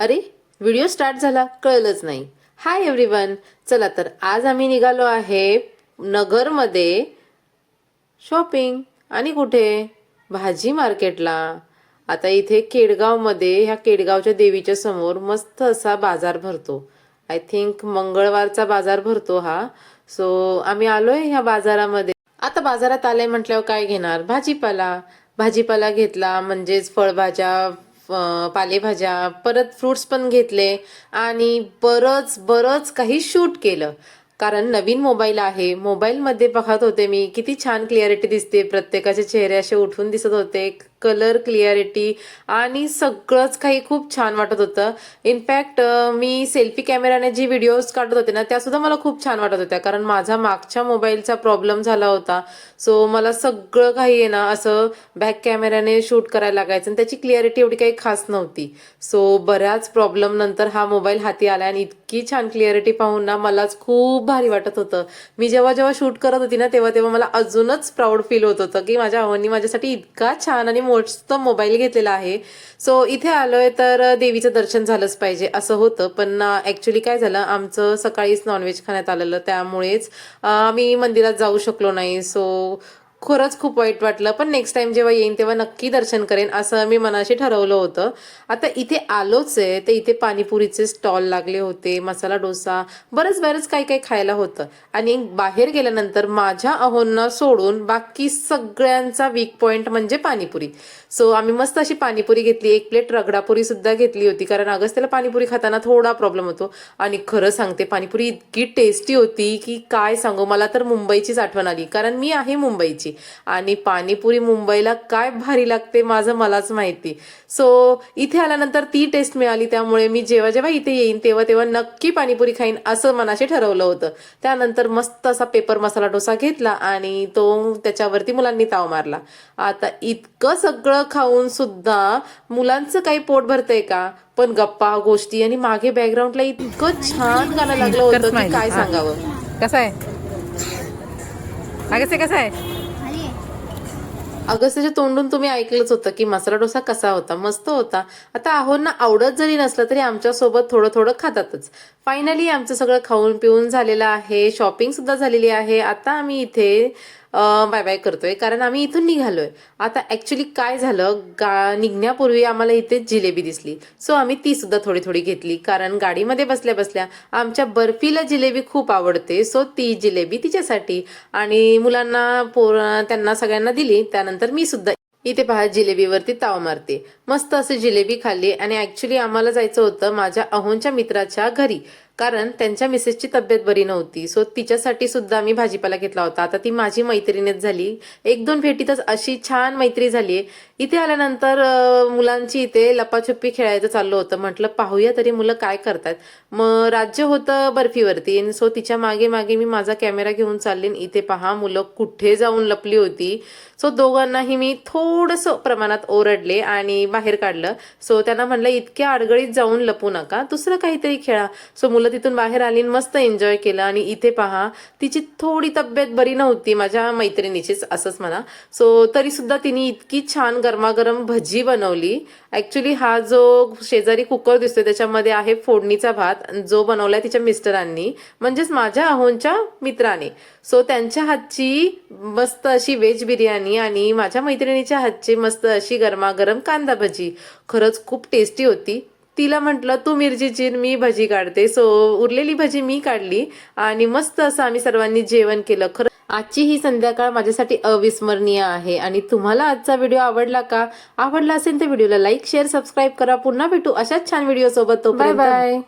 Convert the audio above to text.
अरे video start झाला कळलंच नाही. हाय एव्हरीवन चला तर आज आम्ही निघालो आहे नगरमध्ये शॉपिंग. आणि कुठे? भाजी मार्केटला. आता इथे केडगावमध्ये ह्या केडगावच्या देवीच्या समोर मस्त असा बाजार भरतो. आय थिंक मंगळवारचा बाजार भरतो हा. सो आम्ही आलोय ह्या बाजारामध्ये. आता बाजारात आले म्हटल्यावर काय घेणार? भाजीपाला. भाजीपाला घेतला म्हणजेच फळभाज्या पालेभाज्या परत फ्रुट्स पण घेतले आणि बरंच बरंच काही शूट केलं. कारण नवीन मोबाईल आहे. मोबाईलमध्ये पाहत होते मी. किती छान क्लिअरिटी दिसते. प्रत्येकाचे चेहरे असे उठून दिसत होते. कलर क्लिअरिटी आणि सगळंच काही खूप छान वाटत होतं. इनफॅक्ट मी सेल्फी कॅमेराने जी व्हिडिओज काढत होते ना त्या सुद्धा मला खूप छान वाटत होत्या. कारण माझा मागच्या मोबाईलचा प्रॉब्लेम झाला होता. सो मला सगळं काही आहे ना असं बॅक कॅमेऱ्याने शूट करायला लागायचं आणि त्याची क्लिअरिटी एवढी काही खास नव्हती. सो बऱ्याच प्रॉब्लेम नंतर हा मोबाईल हाती आला आणि इतकी छान क्लिअरिटी पाहून ना मलाच खूप भारी वाटत होतं. मी जेव्हा जेव्हा शूट करत होती ना तेव्हा तेव्हा मला अजूनच प्राऊड फील होत होतं की माझ्या आवडनी माझ्यासाठी इतका छान आणि मस्त मोबाईल घेतलेला आहे. सो इथे आलोय तर देवीचं दर्शन झालंच पाहिजे असं होतं. पण ऍक्च्युली काय झालं आमचं सकाळीच नॉनव्हेज खाण्यात आलेलं. त्यामुळेच आम्ही मंदिरात जाऊ शकलो नाही. सो खरंच खूप वाईट वाटलं. पण नेक्स्ट टाइम जेव्हा येईन तेव्हा नक्की दर्शन करेन असं मी मनाशी ठरवलं होतं. आता इथे आलोच आहे तर इथे पाणीपुरीचे स्टॉल लागले होते मसाला डोसा बरंच बरंच काही काही खायला होतं. आणि बाहेर गेल्यानंतर माझ्या अहोंना सोडून बाकी सगळ्यांचा वीक पॉइंट म्हणजे पाणीपुरी. सो आम्ही मस्त अशी पाणीपुरी घेतली एक प्लेट रगडापुरी सुद्धा घेतली होती कारण अगस्त्याला पाणीपुरी खाताना थोडा प्रॉब्लेम होतो. आणि खरं सांगते पाणीपुरी इतकी टेस्टी होती की काय सांगू मला तर मुंबईचीच आठवण आली. कारण मी आहे मुंबईची. आणि पाणीपुरी मुंबईला काय भारी लागते माझं मलाच माहिती. सो इथे आल्यानंतर ती टेस्ट मिळाली. त्यामुळे मी जेव्हा जेव्हा इथे येईन तेव्हा तेव्हा नक्की पाणीपुरी खाईन असं मनाशी ठरवलं होतं. त्यानंतर मस्त असा पेपर मसाला डोसा घेतला आणि तो त्याच्यावरती मुलांनी ताव मारला. आता इतकं सगळं खाऊन सुद्धा मुलांचं काही पोट भरतंय का? पण गप्पा गोष्टी आणि मागे बॅकग्राऊंडला इतकं छान गाणं लागलं होतं काय सांगावं? कसं आहे? कसं आहे? अगस्त्याच्या तोंडून तुम्ही ऐकलंच होतं की मसाला डोसा कसा होता? मस्त होता. आता आहोंना आवडत जरी नसलं तरी आमच्यासोबत थोडं थोडं खातातच. फायनली आमचं सगळं खाऊन पिऊन झालेलं आहे. शॉपिंग सुद्धा झालेली आहे. आता आम्ही इथे बाय बाय करतोय. कारण आम्ही इथून निघालोय. आता ऍक्च्युली काय झालं? गा निघण्यापूर्वी आम्हाला इथे जिलेबी दिसली. सो आम्ही ती सुद्धा थोडी थोडी घेतली. कारण गाडीमध्ये बसल्या बसल्या आमच्या बर्फीला जिलेबी खूप आवडते. सो ती जिलेबी तिच्यासाठी. आणि मुलांना पोर त्यांना सगळ्यांना दिली. त्यानंतर मी सुद्धा इथे पहा जिलेबीवरती ताव मारते. मस्त असे जिलेबी खाल्ली. आणि ऍक्च्युली आम्हाला जायचं होतं माझ्या अहोंच्या मित्राच्या घरी. कारण त्यांच्या मिसेसची तब्येत बरी नव्हती. सो तिच्यासाठी सुद्धा मी भाजीपाला घेतला होता. आता ती माझी मैत्रिणीच झाली. एक दोन भेटीतच अशी छान मैत्री झाली. इथे आल्यानंतर मुलांची इथे लपाछुपी खेळायचं चाललं होतं. म्हटलं पाहूया तरी मुलं काय करतात. मग राज्य होतं बर्फीवरती. आणि सो तिच्यामागे मागे मी माझा कॅमेरा घेऊन चालले इथे पहा मुलं कुठे जाऊन लपली होती. सो दोघांनाही मी थोडंसं प्रमाणात ओरडले आणि बाहेर काढलं. सो त्यांना म्हणलं इतक्या अडगळीत जाऊन लपू नका. दुसरं काहीतरी खेळा. सो मुलं तिथून बाहेर आली आणि मस्त एन्जॉय केलं. आणि इथे पहा तिची थोडी तब्येत बरी नव्हती. माझ्या मैत्रिणीचीच असंच म्हणा. सो तरी सुद्धा तिने इतकी छान गरमागरम भजी बनवली. ऍक्च्युली हा जो शेजारी कुकर दिसतोय त्याच्यामध्ये आहे फोडणीचा भात. जो बनवलाय तिच्या मिस्टरांनी म्हणजेच माझ्या अहोंच्या मित्राने. सो त्यांच्या हातची मस्त अशी व्हेज बिर्याणी आणि माझ्या मैत्रिणीच्या हातची मस्त अशी गरमागरम कांदा भजी. खरंच खूप टेस्टी होती. तिला म्हटलं तू मिरचीची मी भजी काढते. सो उरलेली भजी मी काढली आणि मस्त असं आम्ही सर्वांनी जेवण केलं. खरं आजची ही संध्याकाळ माझ्यासाठी अविस्मरणीय आहे आणि तुम्हाला आजचा व्हिडिओ आवडला का? आवडला असेल तर व्हिडिओला लाईक शेअर सबस्क्राईब करा. पुन्हा भेटू अशाच छान व्हिडिओ सोबत. तो बाय बाय